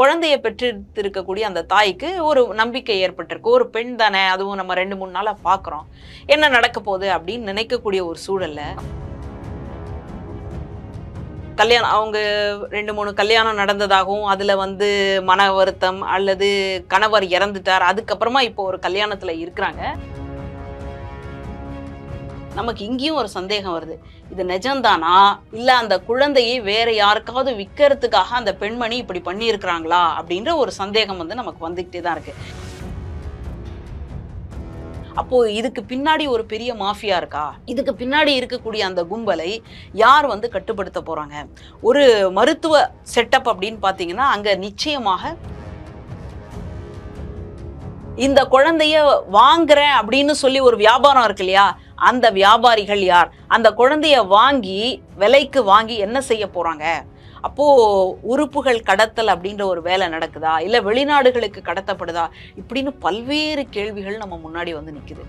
குழந்தைய பெற்றிருக்கக்கூடிய அந்த தாய்க்கு ஒரு நம்பிக்கை ஏற்பட்டிருக்கு. ஒரு பெண் தானே அதுவும் நம்ம ரெண்டு மூணு நாளாக பார்க்குறோம் என்ன நடக்க போகுது அப்படின்னு நினைக்கக்கூடிய ஒரு சூழலில் கல்யாணம் அவங்க ரெண்டு மூணு கல்யாணம் நடந்ததாகவும் அதில் வந்து மன வருத்தம் அல்லது கணவர் இறந்துட்டார். அதுக்கப்புறமா இப்போ ஒரு கல்யாணத்தில் இருக்கிறாங்க. நமக்கு இங்கேயும் ஒரு சந்தேகம் வருது. இது நிஜம்தானா? இல்ல அந்த குழந்தையை வேற யாருக்காவது விற்கிறதுக்காக அந்த பெண்மணி இப்படி பண்ணியிருக்கிறாங்களா? அப்படின்ற ஒரு சந்தேகம் வந்து நமக்கு வந்துகிட்டே தான் இருக்கு. அப்போ இதுக்கு பின்னாடி ஒரு பெரிய மாஃபியா இருக்கா? இதுக்கு பின்னாடி இருக்கக்கூடிய அந்த கும்பலை யார் வந்து கட்டுப்படுத்த போறாங்க? ஒரு மருத்துவ செட்டப் அப்படின்னு பாத்தீங்கன்னா அங்க நிச்சயமாக இந்த குழந்தைய வாங்குறேன் அப்படின்னு சொல்லி ஒரு வியாபாரம் இருக்கு இல்லையா? அந்த வியாபாரிகள் யார்? அந்த குழந்தைய வாங்கி விலைக்கு வாங்கி என்ன செய்ய போறாங்க? அப்போ உறுப்புகள் கடத்தல் அப்படின்ற ஒரு வேலை நடக்குதா? இல்ல வெளிநாடுகளுக்கு கடத்தப்படுதா? இப்படின்னு பல்வேறு கேள்விகள் நம்ம முன்னாடி வந்து நிக்குது.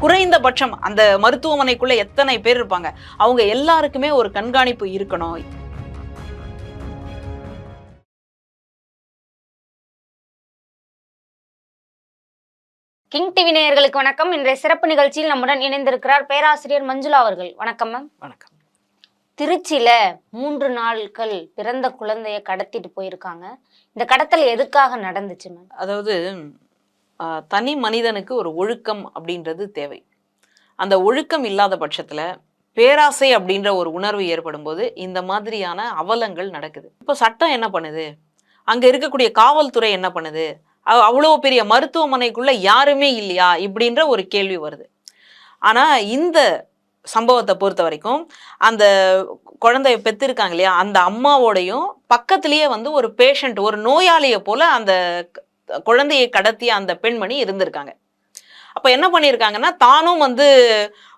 குறைந்தபட்சம் அந்த மருத்துவமனைக்குள்ள எத்தனை பேர் இருப்பாங்க? அவங்க எல்லாருக்குமே ஒரு கண்காணிப்பு இருக்கணும். கிங் டிவி நேயர்களுக்கு வணக்கம். இன்றைய சிறப்பு நிகழ்ச்சியில் நம்முடன் இணைந்திருக்கிறார் பேராசிரியர் மஞ்சுளா அவர்கள். வணக்கம் மேம். வணக்கம். திருச்சியில மூன்று நாட்கள் பிறந்த குழந்தைய கடத்திட்டு போயிருக்காங்க. இந்த கடத்தல் எதுக்காக நடந்துச்சு மேம்? அதாவது தனி மனிதனுக்கு ஒரு ஒழுக்கம் அப்படின்றது தேவை. அந்த ஒழுக்கம் இல்லாத பட்சத்துல பேராசை அப்படின்ற ஒரு உணர்வு ஏற்படும் போது இந்த மாதிரியான அவலங்கள் நடக்குது. இப்போ சட்டம் என்ன பண்ணுது? அங்க இருக்கக்கூடிய காவல்துறை என்ன பண்ணுது? அவ்வளோ பெரிய மருத்துவமனைக்குள்ள யாருமே இல்லையா? இப்படின்ற ஒரு கேள்வி வருது. ஆனால் இந்த சம்பவத்தை பொறுத்த வரைக்கும் அந்த குழந்தைய பெற்றிருக்காங்க இல்லையா? அந்த அம்மாவோடையும் பக்கத்துலேயே வந்து ஒரு பேஷண்ட் ஒரு நோயாளியை போல அந்த குழந்தையை கடத்திய அந்த பெண்மணி இருந்திருக்காங்க. அப்போ என்ன பண்ணியிருக்காங்கன்னா தானும் வந்து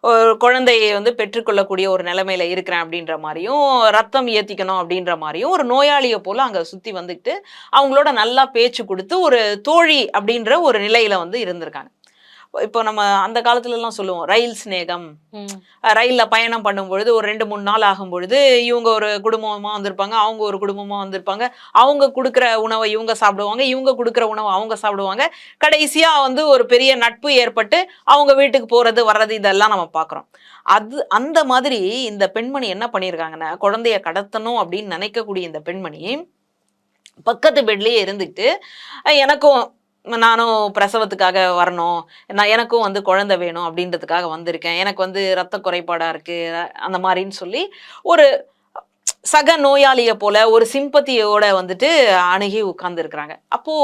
ஒரு குழந்தையை வந்து பெற்றுக்கொள்ளக்கூடிய ஒரு நிலைமையில இருக்கிறேன் அப்படின்ற மாதிரியும் ரத்தம் ஏத்திக்கணும் அப்படின்ற மாதிரியும் ஒரு நோயாளியை போல அங்கே சுத்தி வந்துட்டு அவங்களோட நல்லா பேச்சு கொடுத்து ஒரு தோழி அப்படின்ற ஒரு நிலையில வந்து இருந்திருக்காங்க. இப்போ நம்ம அந்த காலத்துல எல்லாம் சொல்லுவோம் ரயில் சிநேகம். ரயில்ல பயணம் பண்ணும் பொழுது ஒரு ரெண்டு மூணு நாள் ஆகும் பொழுது இவங்க ஒரு குடும்பமா வந்திருப்பாங்க அவங்க ஒரு குடும்பமா வந்திருப்பாங்க. அவங்க கொடுக்குற உணவை இவங்க சாப்பிடுவாங்க இவங்க கொடுக்குற உணவை அவங்க சாப்பிடுவாங்க. கடைசியா வந்து ஒரு பெரிய நட்பு ஏற்பட்டு அவங்க வீட்டுக்கு போறது வர்றது இதெல்லாம் நம்ம பார்க்குறோம். அது அந்த மாதிரி இந்த பெண்மணி என்ன பண்ணியிருக்காங்கன்னா குழந்தைய கடத்தணும் அப்படின்னு நினைக்கக்கூடிய இந்த பெண்மணி பக்கத்து பெட்லயே இருந்துக்கிட்டு அஹ் எனக்கும் நானும் பிரசவத்துக்காக வரணும். நான் எனக்கும் வந்து குழந்தை வேணும் அப்படின்றதுக்காக வந்திருக்கேன். எனக்கு வந்து ரத்த குறைபாடா இருக்கு அந்த மாதிரின்னு சொல்லி ஒரு சக நோயாளியை போல ஒரு சிம்பத்தியோட வந்துட்டு அணுகி உட்கார்ந்துருக்குறாங்க. அப்போ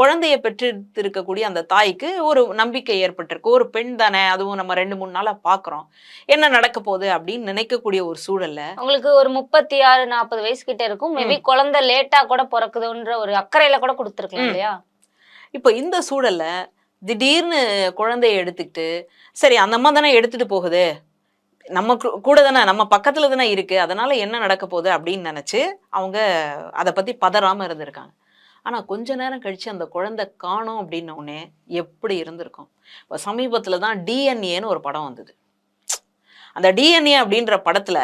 குழந்தைய பெற்றிருக்கக்கூடிய அந்த தாய்க்கு ஒரு நம்பிக்கை ஏற்பட்டிருக்கு. ஒரு பெண் தானே அதுவும் நம்ம ரெண்டு மூணு நாளா பார்க்குறோம் என்ன நடக்க போகுது அப்படின்னு நினைக்கக்கூடிய ஒரு சூழல்ல உங்களுக்கு ஒரு முப்பத்தி ஆறு நாற்பது வயசு கிட்ட இருக்கும். மேபி குழந்தை லேட்டா கூட பிறக்குதுன்ற ஒரு அக்கறையில கூட கொடுத்துருக்கலாம். இல்லையா? இப்போ இந்த சூழல்ல திடீர்னு குழந்தைய எடுத்துக்கிட்டு சரி அந்த அம்மா தானே எடுத்துட்டு போகுது. நம்ம கூட தானே நம்ம பக்கத்துல தானே இருக்கு. அதனால என்ன நடக்க போகுது அப்படின்னு நினைச்சு அவங்க அதை பத்தி பதறாம இருந்திருக்காங்க. ஆனால் கொஞ்ச நேரம் கழித்து அந்த குழந்தை காணோம் அப்படின்னோடனே எப்படி இருந்திருக்கும்? இப்போ சமீபத்தில் தான் டிஎன்ஏன்னு ஒரு படம் வந்தது. அந்த டிஎன்ஏ அப்படின்ற படத்தில்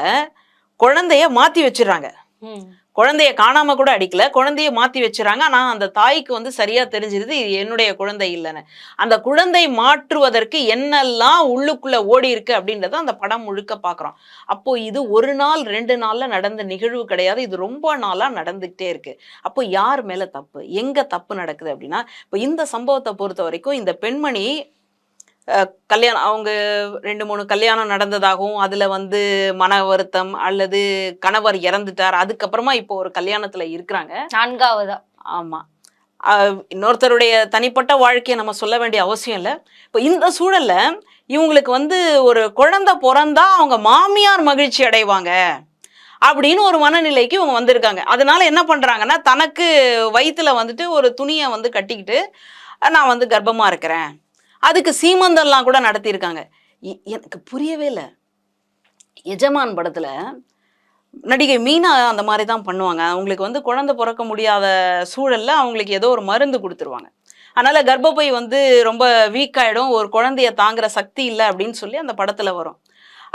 குழந்தைய மாற்றி வச்சிடுறாங்க. ம். குழந்தைய காணாம கூட அடிக்கல. குழந்தைய மாத்தி வச்சுறாங்க. ஆனா அந்த தாய்க்கு வந்து சரியா தெரிஞ்சிருது. இது என்னுடைய குழந்தை இல்லைன்னு. அந்த குழந்தை மாற்றுவதற்கு என்னெல்லாம் உள்ளுக்குள்ள ஓடி இருக்கு அப்படின்றத அந்த படம் முழுக்க பாக்குறோம். அப்போ இது ஒரு நாள் ரெண்டு நாள்ல நடந்த நிகழ்வு கிடையாது. இது ரொம்ப நாளா நடந்துகிட்டே இருக்கு. அப்போ யார் மேல தப்பு? எங்க தப்பு நடக்குது அப்படின்னா இப்போ இந்த சம்பவத்தை பொறுத்த வரைக்கும் இந்த பெண்மணி கல்யாணம் அவங்க ரெண்டு மூணு கல்யாணம் நடந்ததாகவும் அதுல வந்து மன வருத்தம் அல்லது கணவர் இறந்துட்டார். அதுக்கப்புறமா இப்போ ஒரு கல்யாணத்துல இருக்கிறாங்க. நான்காவதா? ஆமா. அஹ், இன்னொருத்தருடைய தனிப்பட்ட வாழ்க்கையை நம்ம சொல்ல வேண்டிய அவசியம் இல்லை. இப்போ இந்த சூழல்ல இவங்களுக்கு வந்து ஒரு குழந்தை பிறந்தா அவங்க மாமியார் மகிழ்ச்சி அடைவாங்க அப்படின்னு ஒரு மனநிலைக்கு இவங்க வந்திருக்காங்க. அதனால என்ன பண்றாங்கன்னா தனக்கு வயித்துல வந்துட்டு ஒரு துணியை வந்து கட்டிக்கிட்டு நான் வந்து கர்ப்பமா இருக்கிறேன். அதுக்கு சீமந்தம்லாம் கூட நடத்தியிருக்காங்க. எனக்கு புரியவே இல்லை. எஜமான் படத்தில் நடிகை மீனா அந்த மாதிரி தான் பண்ணுவாங்க. அவங்களுக்கு வந்து குழந்தை பிறக்க முடியாத சூழலில் அவங்களுக்கு ஏதோ ஒரு மருந்து கொடுத்துருவாங்க. அதனால் கர்ப்பப்பை வந்து ரொம்ப வீக் ஆகிடும் ஒரு குழந்தைய தாங்குற சக்தி இல்லை அப்படின்னு சொல்லி அந்த படத்தில் வரும்.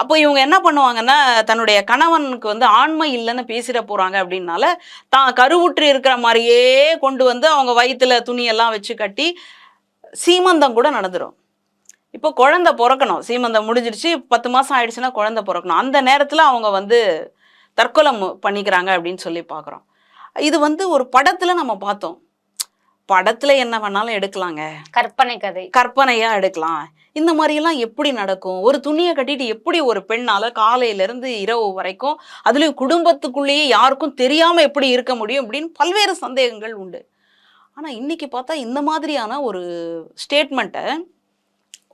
அப்போ இவங்க என்ன பண்ணுவாங்கன்னா தன்னுடைய கணவனுக்கு வந்து ஆண்மை இல்லைன்னு பேசிட போகிறாங்க அப்படின்னால தான் கருவுற்று இருக்கிற மாதிரியே கொண்டு வந்து அவங்க வயிற்றில் துணியெல்லாம் வச்சு கட்டி சீமந்தம் கூட நடந்துரும். இப்போ குழந்தை பிறக்கணும். சீமந்தம் முடிஞ்சிடுச்சு பத்து மாசம் ஆயிடுச்சுன்னா குழந்தை பிறக்கணும். அந்த நேரத்துல அவங்க வந்து தற்கொலை பண்ணிக்கிறாங்க அப்படின்னு சொல்லி பார்க்குறோம் இது வந்து ஒரு படத்துல நம்ம பார்த்தோம். படத்துல என்ன வேணாலும் எடுக்கலாங்க. கற்பனை கதை. கற்பனையா எடுக்கலாம். இந்த மாதிரியெல்லாம் எப்படி நடக்கும்? ஒரு துணியை கட்டிட்டு எப்படி ஒரு பெண்ணால காலையில இருந்து இரவு வரைக்கும் அதுலயும் குடும்பத்துக்குள்ளேயே யாருக்கும் தெரியாம எப்படி இருக்க முடியும் அப்படின்னு பல்வேறு சந்தேகங்கள் உண்டு. ஆனால் இன்னைக்கு பார்த்தா இந்த மாதிரியான ஒரு ஸ்டேட்மெண்ட்டை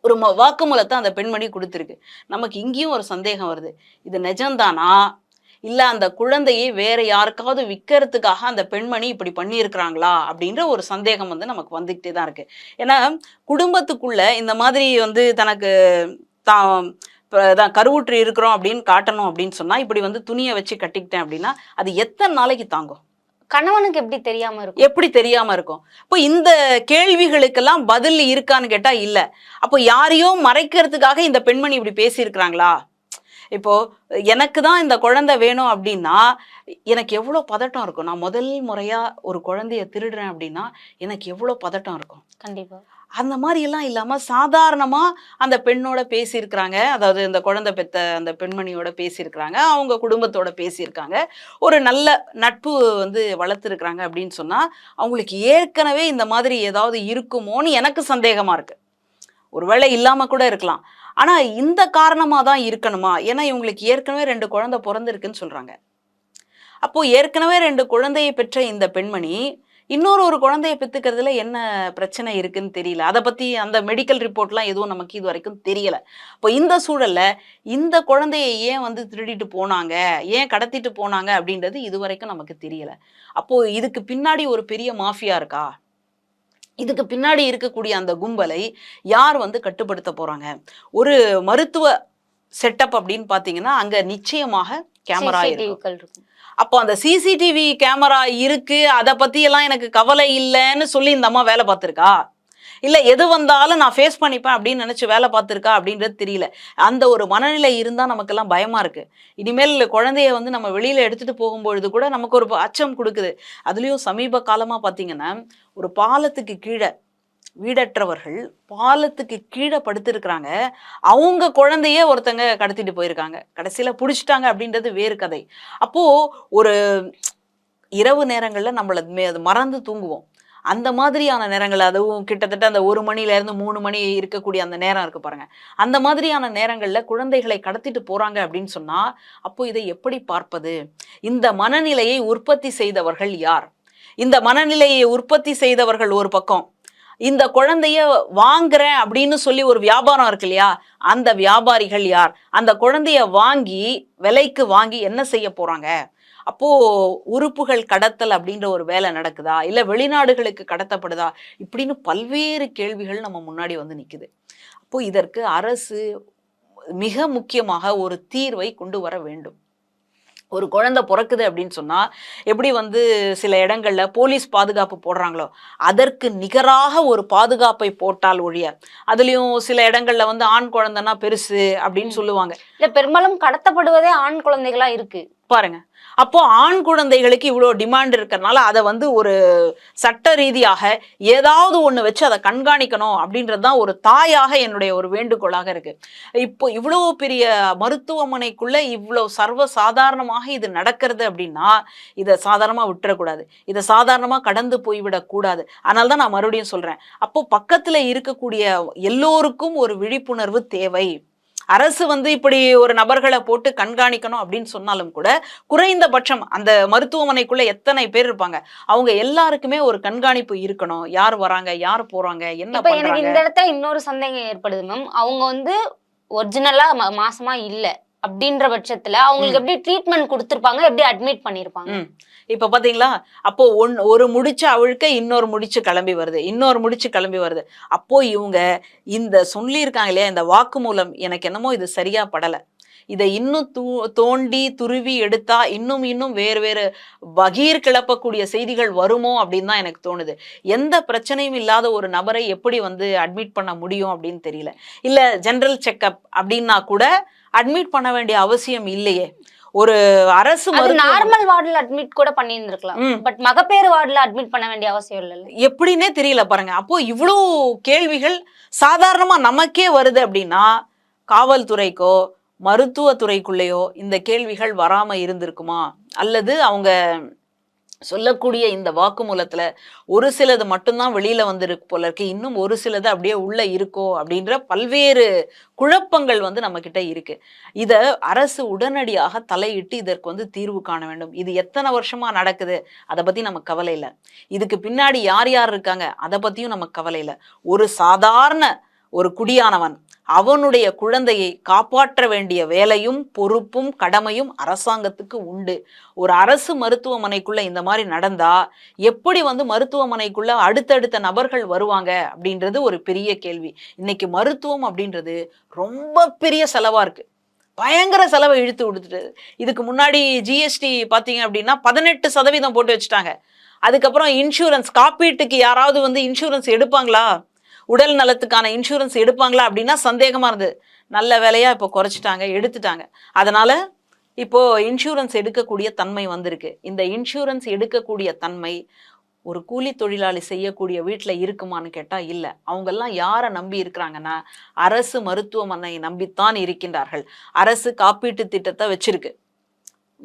ஒரு ம- வாக்குமூலத்தை அந்த பெண்மணி கொடுத்துருக்கு. நமக்கு இங்கேயும் ஒரு சந்தேகம் வருது. இது நிஜம்தானா? இல்லை அந்த குழந்தையை வேற யாருக்காவது விற்கிறதுக்காக அந்த பெண்மணி இப்படி பண்ணியிருக்கிறாங்களா? அப்படின்ற ஒரு சந்தேகம் வந்து நமக்கு வந்துக்கிட்டே தான் இருக்கு. ஏன்னா குடும்பத்துக்குள்ள இந்த மாதிரி வந்து தனக்கு தான் தான் கருவுற்று இருக்கிறோம் அப்படின்னு காட்டணும் அப்படின்னு சொன்னால் இப்படி வந்து துணியை வச்சு கட்டிக்கிட்டேன் அப்படின்னா அது எத்தனை நாளைக்கு தாங்கும்? கணவனுக்கு எப்படி தெரியாம இருக்கும்? எப்படி தெரியாம இருக்கும்? இப்போ இந்த கேள்விகளுக்கெல்லாம் பதில் இருக்கான்னு கேட்டா இல்ல. அப்போ யாரையோ மறைக்கிறதுக்காக இந்த பெண்மணி இப்படி பேசியிருக்கிறாங்களா? இப்போ எனக்கு தான் இந்த குழந்தை வேணும் அப்படின்னா எனக்கு எவ்வளோ பதட்டம் இருக்கும்? நான் முதல் முறையா ஒரு குழந்தைய திருடுறேன் அப்படின்னா எனக்கு எவ்வளோ பதட்டம் இருக்கும்? கண்டிப்பா. அந்த மாதிரி எல்லாம் சாதாரணமாக அந்த பெண்ணோட பேசியிருக்கிறாங்க. அதாவது இந்த குழந்தை பெத்த அந்த பெண்மணியோட பேசியிருக்கிறாங்க. அவங்க குடும்பத்தோட பேசியிருக்காங்க. ஒரு நல்ல நட்பு வந்து வளர்த்துருக்குறாங்க அப்படின்னு சொன்னால் அவங்களுக்கு ஏற்கனவே இந்த மாதிரி ஏதாவது இருக்குமோன்னு எனக்கு சந்தேகமாக இருக்குது ஒருவேளை இல்லாமல் கூட இருக்கலாம். ஆனால் இந்த காரணமாக தான் இருக்கணுமா? ஏன்னா இவங்களுக்கு ஏற்கனவே ரெண்டு குழந்தை பிறந்திருக்குன்னு சொல்கிறாங்க அப்போது ஏற்கனவே ரெண்டு குழந்தையை பெற்ற இந்த பெண்மணி இன்னொரு ஒரு குழந்தைய பெத்துக்கிறதுல என்ன பிரச்சனை இருக்குன்னு தெரியல. அதை பத்தி அந்த மெடிக்கல் ரிப்போர்ட்லாம் எதுவும் நமக்கு இது வரைக்கும் தெரியல. இப்போ இந்த சூழல்ல இந்த குழந்தையை ஏன் வந்து திருடிட்டு போனாங்க? ஏன் கடத்திட்டு போனாங்க? அப்படின்றது இது வரைக்கும் நமக்கு தெரியல. அப்போ இதுக்கு பின்னாடி ஒரு பெரிய மாஃபியா இருக்கா? இதுக்கு பின்னாடி இருக்கக்கூடிய அந்த கும்பலை யார் வந்து கட்டுப்படுத்த போறாங்க? ஒரு மருத்துவ செட்டப் அப்படின்னு பாத்தீங்கன்னா அங்க நிச்சயமாக கேமரா இருக்கும். அப்போ அந்த சிசிடிவி கேமரா இருக்கு அதை பற்றியெல்லாம் எனக்கு கவலை இல்லைன்னு சொல்லி இந்த அம்மா வேலை பார்த்துருக்கா? இல்லை எது வந்தாலும் நான் ஃபேஸ் பண்ணிப்பேன் அப்படின்னு நினச்சி வேலை பார்த்துருக்கா அப்படின்றது தெரியல. அந்த ஒரு மனநிலை இருந்தால் நமக்கெல்லாம் பயமாக இருக்குது இனிமேல் குழந்தைய வந்து நம்ம வெளியில் எடுத்துகிட்டு போகும்பொழுது கூட நமக்கு ஒரு அச்சம் கொடுக்குது. அதுலேயும் சமீப காலமாக பார்த்தீங்கன்னா ஒரு பாலத்துக்கு கீழே வீடற்றவர்கள் பாலத்துக்கு கீழே படுத்திருக்கிறாங்க அவங்க குழந்தைய ஒருத்தங்க கடத்திட்டு போயிருக்காங்க. கடைசியில் பிடிச்சிட்டாங்க அப்படின்றது வேறு கதை. அப்போது ஒரு இரவு நேரங்களில் நம்மளை மே- அது மறந்து தூங்குவோம். அந்த மாதிரியான நேரங்கள் அதுவும் கிட்டத்தட்ட அந்த ஒரு மணில இருந்து மூணு மணி இருக்கக்கூடிய அந்த நேரம் இருக்கு பாருங்க. அந்த மாதிரியான நேரங்களில் குழந்தைகளை கடத்திட்டு போகிறாங்க அப்படின்னு சொன்னால் அப்போ இதை எப்படி பார்ப்பது? இந்த மனநிலையை உற்பத்தி செய்தவர்கள் யார்? இந்த மனநிலையை உற்பத்தி செய்தவர்கள் ஒரு பக்கம் இந்த குழந்தைய வாங்குறேன் அப்படின்னு சொல்லி ஒரு வியாபாரம் இருக்கு இல்லையா? அந்த வியாபாரிகள் யார்? அந்த குழந்தைய வாங்கி விலைக்கு வாங்கி என்ன செய்ய போறாங்க? அப்போ உறுப்புகள் கடத்தல் அப்படின்ற ஒரு வேலை நடக்குதா? இல்லை வெளிநாடுகளுக்கு கடத்தப்படுதா? இப்படின்னு பல்வேறு கேள்விகள் நம்ம முன்னாடி வந்து நிற்குது அப்போ இதற்கு அரசு மிக முக்கியமாக ஒரு தீர்வை கொண்டு வர வேண்டும். ஒரு குழந்தை பிறக்குது அப்படின்னு சொன்னா எப்படி வந்து சில இடங்கள்ல போலீஸ் பாதுகாப்பு போடுறாங்களோ அதற்கு நிகராக ஒரு பாதுகாப்பை போட்டால் ஒழிய அதுலயும் சில இடங்கள்ல வந்து ஆண் குழந்தைன்னா பெருசு அப்படின்னு சொல்லுவாங்க. இல்ல பெரும்பாலும் கடத்தப்படுவதே ஆண் குழந்தைகளா இருக்கு. பாருங்க. அப்போ ஆண் குழந்தைகளுக்கு இவ்வளோ டிமாண்ட் இருக்கறனால அதை வந்து ஒரு சட்ட ரீதியாக ஏதாவது ஒன்று வச்சு அதை கண்காணிக்கணும் அப்படின்றது தான் ஒரு தாயாக என்னுடைய ஒரு வேண்டுகோளாக இருக்கு. இப்போ இவ்வளோ பெரிய மருத்துவமனைக்குள்ள இவ்வளோ சர்வ சாதாரணமாக இது நடக்கிறது அப்படின்னா இதை சாதாரணமாக விட்டுறக்கூடாது. இதை சாதாரணமாக கடந்து போய்விடக்கூடாது. அதனால தான் நான் மறுபடியும் சொல்கிறேன் அப்போ பக்கத்தில் இருக்கக்கூடிய எல்லோருக்கும் ஒரு விழிப்புணர்வு தேவை. அரசு வந்து இப்படி ஒரு நபர்களை போட்டு கண்காணிக்கணும் அப்படின்னு சொன்னாலும் கூட குறைந்தபட்சம் அந்த மருத்துவமனைக்குள்ள எத்தனை பேர் இருப்பாங்க? அவங்க எல்லாருக்குமே ஒரு கண்காணிப்பு இருக்கணும். யார் வராங்க? யார் போறாங்க? என்ன எனக்கு இந்த இடத்துல இன்னொரு சந்தேகம் ஏற்படுது மேம் அவங்க வந்து ஒரிஜினலா மாசமா இல்ல. அப்படின்ற பட்சத்துல அவங்களுக்கு எப்படி ட்ரீட்மெண்ட் கொடுத்திருப்பாங்க எப்படி அட்மிட் பண்ணிருப்பாங்க. இப்ப பாத்தீங்களா? அப்போ ஒன் ஒரு முடிச்சு அவிழ்க்க இன்னொரு முடிச்சு கிளம்பி வருது. இன்னொரு முடிச்சு கிளம்பி வருது. அப்போ இவங்க இந்த சொல்லியிருக்காங்க இல்லையா இந்த வாக்குமூலம் எனக்கு என்னமோ இது சரியா படல. இதை இன்னும் தூ தோண்டி துருவி எடுத்தா இன்னும் இன்னும் வேறு வேறு பகீர் கிளப்பக்கூடிய செய்திகள் வருமோ அப்படின்னு தான் எனக்கு தோணுது. எந்த பிரச்சனையும் இல்லாத ஒரு நபரை எப்படி வந்து அட்மிட் பண்ண முடியும் அப்படின்னு தெரியல. இல்ல ஜெனரல் செக்கப் அப்படின்னா கூட அட்மிட் பண்ண வேண்டிய அவசியம் இல்லையே. ஒரு அரசு அது நார்மல் வார்டுல அட்மிட் கூட பண்ணியிருந்திருக்கலாம். பட் மகப்பேறு வார்டுல அட்மிட் பண்ண வேண்டிய அவசியம் இல்லைல்ல. எப்படின்னே தெரியல பாருங்க. அப்போ இவ்வளோ கேள்விகள் சாதாரணமா நமக்கே வருது அப்படின்னா காவல்துறைக்கோ மருத்துவத்துறைக்குள்ளேயோ இந்த கேள்விகள் வராம இருந்திருக்குமா? அல்லது அவங்க சொல்லக்கூடிய இந்த வாக்குமூலத்தில் ஒரு சிலது மட்டும்தான் வெளியில் வந்திருக்கு போல இருக்கு. இன்னும் ஒரு சிலது அப்படியே உள்ளே இருக்கோ அப்படின்ற பல்வேறு குழப்பங்கள் வந்து நம்மக்கிட்ட இருக்குது இருக்கு அரசு உடனடியாக தலையிட்டு இதற்கு வந்து தீர்வு காண வேண்டும். இது எத்தனை வருஷமாக நடக்குது? அதை பற்றி நமக்கு கவலை இல்லை. இதுக்கு பின்னாடி யார் யார் இருக்காங்க? அதை பற்றியும் நமக்கு கவலை இல்லை. ஒரு சாதாரண ஒரு குடியானவன் அவனுடைய குழந்தையை காப்பாற்ற வேண்டிய வேலையும் பொறுப்பும் கடமையும் அரசாங்கத்துக்கு உண்டு. ஒரு அரசு மருத்துவமனைக்குள்ள இந்த மாதிரி நடந்தா எப்படி வந்து மருத்துவமனைக்குள்ள அடுத்தடுத்த நபர்கள் வருவாங்க அப்படின்றது ஒரு பெரிய கேள்வி. இன்னைக்கு மருத்துவம் அப்படின்றது ரொம்ப பெரிய செலவா இருக்கு. பயங்கர செலவை இழுத்து கொடுத்துட்டு இதுக்கு முன்னாடி ஜிஎஸ்டி பார்த்தீங்க அப்படின்னா பதினெட்டு சதவீதம் போட்டு வச்சுட்டாங்க. அதுக்கப்புறம் இன்சூரன்ஸ் காப்பீட்டுக்கு யாராவது வந்து இன்சூரன்ஸ் எடுப்பாங்களா? உடல் நலத்துக்கான இன்சூரன்ஸ் எடுப்பாங்களா அப்படின்னா சந்தேகமாக இருந்தது. நல்ல வேலையாக இப்போ குறைச்சிட்டாங்க எடுத்துட்டாங்க. அதனால் இப்போ இன்சூரன்ஸ் எடுக்கக்கூடிய தன்மை வந்திருக்கு. இந்த இன்சூரன்ஸ் எடுக்கக்கூடிய தன்மை ஒரு கூலி தொழிலாளி செய்யக்கூடிய வீட்டில் இருக்குமான்னு கேட்டால் இல்லை. அவங்கெல்லாம் யாரை நம்பி இருக்கிறாங்கன்னா அரசு மருத்துவமனை நம்பித்தான் இருக்கின்றார்கள். அரசு காப்பீட்டு திட்டத்தை வச்சிருக்கு.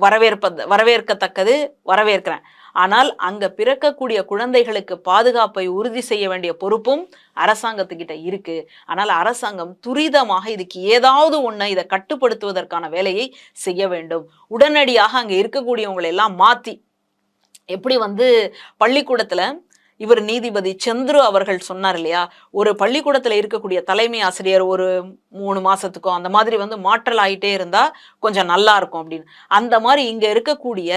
வரவேற்ப வரவேற்கத்தக்கது வரவேற்கிறேன். ஆனால் அங்க பிறக்கக்கூடிய குழந்தைகளுக்கு பாதுகாப்பை உறுதி செய்ய வேண்டிய பொறுப்பும் அரசாங்கத்துக்கிட்ட இருக்கு. ஆனால் அரசாங்கம் துரிதமாக இதுக்கு ஏதாவது ஒண்ணு இதை கட்டுப்படுத்துவதற்கான வேலையை செய்ய வேண்டும். உடனடியாக அங்க இருக்கக்கூடியவங்களை எல்லாம் மாத்தி எப்படி வந்து பள்ளிக்கூடத்துல இவர் நீதிபதி சந்துரு அவர்கள் சொன்னார் இல்லையா? ஒரு பள்ளிக்கூடத்தில் இருக்கக்கூடிய தலைமை ஆசிரியர் ஒரு மூணு மாசத்துக்கோ அந்த மாதிரி வந்து மாற்றல் ஆகிட்டே இருந்தா கொஞ்சம் நல்லா இருக்கும் அப்படின்னு. அந்த மாதிரி இங்க இருக்கக்கூடிய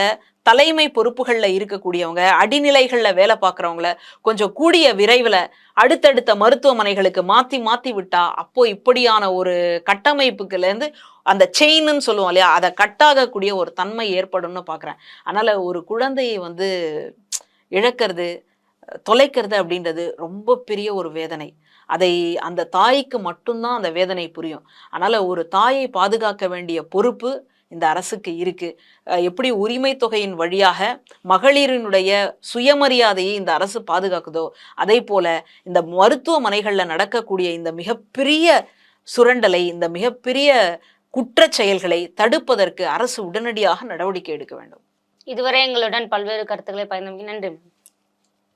தலைமை பொறுப்புகளில் இருக்கக்கூடியவங்க அடிநிலைகளில் வேலை பார்க்குறவங்கள கொஞ்சம் கூடிய விரைவில் அடுத்தடுத்த மருத்துவமனைகளுக்கு மாற்றி மாற்றி விட்டா அப்போ இப்படியான ஒரு கட்டமைப்புக்குலேருந்து அந்த செயின்னு சொல்லுவோம் இல்லையா? அதை கட்டாகக்கூடிய ஒரு தன்மை ஏற்படும்னு பார்க்குறேன் அதனால் ஒரு குழந்தையை வந்து இழக்கிறது தொலைக்கிறது அப்படின்றது ரொம்ப பெரிய ஒரு வேதனை. அதை அந்த தாய்க்கு மட்டும்தான் அந்த வேதனை புரியும். அதனால் ஒரு தாயை பாதுகாக்க வேண்டிய பொறுப்பு இந்த அரசுக்கு இருக்கு. எப்படி உரிமை தொகையின் வழியாக மகளிரினுடைய சுயமரியாதையை இந்த அரசு பாதுகாக்குதோ அதே போல இந்த மருத்துவமனைகளில் நடக்கக்கூடிய இந்த மிகப்பெரிய சுரண்டலை இந்த மிகப்பெரிய குற்ற செயல்களை தடுப்பதற்கு அரசு உடனடியாக நடவடிக்கை எடுக்க வேண்டும். இதுவரை எங்களுடன் பல்வேறு கருத்துக்களை பயந்து நன்றி.